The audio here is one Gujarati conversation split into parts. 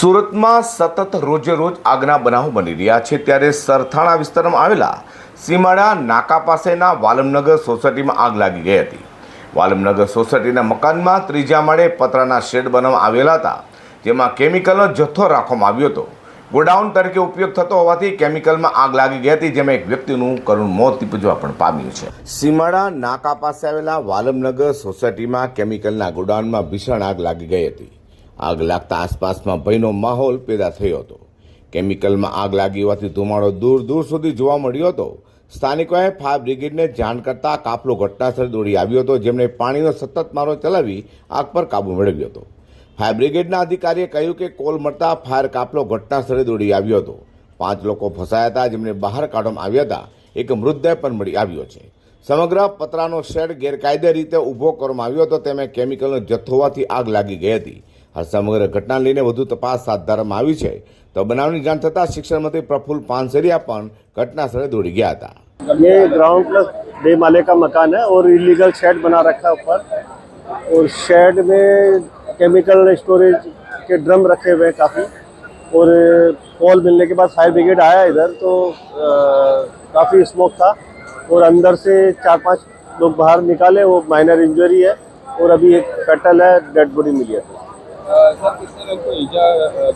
સુરતમાં સતત રોજે રોજ આગના બનાવો બની રહ્યા છે. ત્યારે સરથાણા વિસ્તારમાં આવેલા સીમાડા નાકા પાસેના વાલમનગર સોસાયટીમાં આગ લાગી ગઈ હતી. વાલમનગર સોસાયટીના મકાનમાં ત્રીજા માળે પતરાના શેડ બનાવવામાં આવેલા હતા, જેમાં કેમિકલનો જથ્થો રાખવામાં આવ્યો હતો. ગોડાઉન તરીકે ઉપયોગ થતો હોવાથી કેમિકલમાં આગ લાગી ગઈ હતી, જેમાં એક વ્યક્તિનું કરુણ મોત નીપજવા પણ પામ્યું છે. સીમાડા નાકા પાસે આવેલા વાલમનગર સોસાયટીમાં કેમિકલના ગોડાઉનમાં ભીષણ આગ લાગી ગઈ હતી. આગ લાગતા આસપાસમાં ભયનો માહોલ પેદા થયો હતો. કેમિકલમાં આગ લાગી હોવાથી ધુમાડો દૂર દૂર સુધી જોવા મળ્યો હતો. સ્થાનિકોએ ફાયર બ્રિગેડને જાણ કરતા કાફલો ઘટનાસ્થળે દોડી આવ્યો હતો, જેમણે પાણીનો સતત મારો ચલાવી આગ પર કાબુ મેળવ્યો હતો. ફાયર બ્રિગેડના અધિકારીએ કહ્યું કે કોલ મળતા ફાયર કાફલો ઘટનાસ્થળે દોડી આવ્યો હતો. પાંચ લોકો ફસાયા હતા, જેમને બહાર કાઢવામાં આવ્યા હતા. એક મૃતદેહ પણ મળી આવ્યો છે. સમગ્ર પતરાનો શેડ ગેરકાયદે રીતે ઊભો કરવામાં આવ્યો હતો. તેમાં કેમિકલનો જથ્થો હોવાથી આગ લાગી ગઈ હતી. આ સમગ્ર ઘટના લઈને વધુ તપાસ હાથ ધરવામાં આવી છે તો બનાવની જાણ થતાં શિક્ષણ મંત્રી પ્રફુલ્લ પાનસેરિયા પણ ઘટના સ્થળે દોડી ગયા હતા ये ग्राउंड प्लस डे माले का मकान है और इलीगल शेड बना रखा है ऊपर और शेड में केमिकल स्टोरेज के ड्रम रखे हुए हैं काफ़ी और कॉल मिलने के बाद फायर ब्रिगेड आया इधर तो काफ़ी स्मोक था और अंदर से चार पांच लोग बाहर निकाले वो माइनर इंजरी है और अभी एक कटल है डेड बॉडी मिली है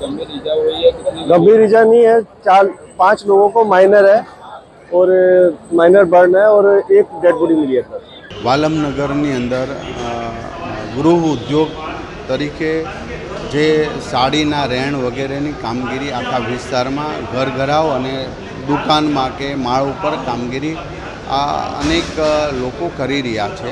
गंभीर ईजा हुई है कितने गंभीर ईजा नहीं है चार पांच लोगों को माइनर है और माइनर बर्न है और एक डेड बॉडी मिली है सर વાલમનગરની અંદર અ, ગૃહ ઉદ્યોગ તરીકે જે સાડીના રેણ વગેરેની કામગીરી આખા વિસ્તારમાં ઘર ઘરાવ અને દુકાનમાં કે માળ ઉપર કામગીરી આ અનેક અ, લોકો કરી રહ્યા છે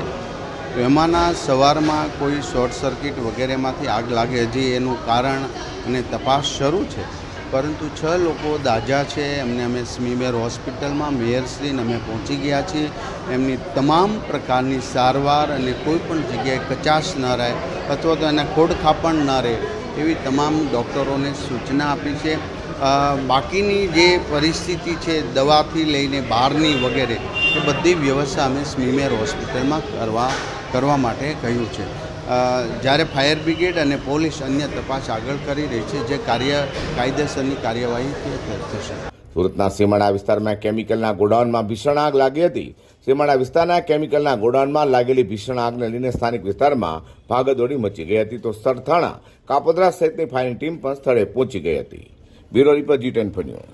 એમાંના સવારમાં કોઈ શોર્ટ સર્કિટ વગેરેમાંથી આગ લાગે હજી એનું કારણ અને તપાસ શરૂ છે. પરંતુ છ લોકો દાજા છે. એમને અમે સ્મીમેર હોસ્પિટલમાં, મેયરશ્રીને અમે પહોંચી ગયા છીએ. એમની તમામ પ્રકારની સારવાર અને કોઈ પણ જગ્યાએ કચાશ ન રહે અથવા તો એને ખોડખાપણ ન રહે એવી તમામ ડૉક્ટરોને સૂચના આપી છે. બાકીની જે પરિસ્થિતિ છે, દવાથી લઈને બહારની વગેરે એ બધી વ્યવસ્થા અમે સ્મીમેર હોસ્પિટલમાં કરવા કરવા માટે કહ્યું છે. જ્યારે ફાયર બ્રિગેડ અને પોલીસ અન્ય તપાસ આગળ કરી રહી છે, જે કાર્ય, કાયદેસરની કાર્યવાહી થશે સુરતના સીમાડા વિસ્તારમાં કેમિકલના ગોડાઉનમાં ભીષણ આગ લાગી હતી. સીમાડા વિસ્તારના કેમિકલના ગોડાઉનમાં લાગેલી ભીષણ આગને લઈને સ્થાનિક વિસ્તારમાં ભાગદોડી મચી ગઈ હતી. તો સરથાણા, કાપોદ્રા સહિતની ફાયરની ટીમ પણ સ્થળે પહોંચી ગઈ હતી. બ્યુરો રિપોર્ટ જી ટેન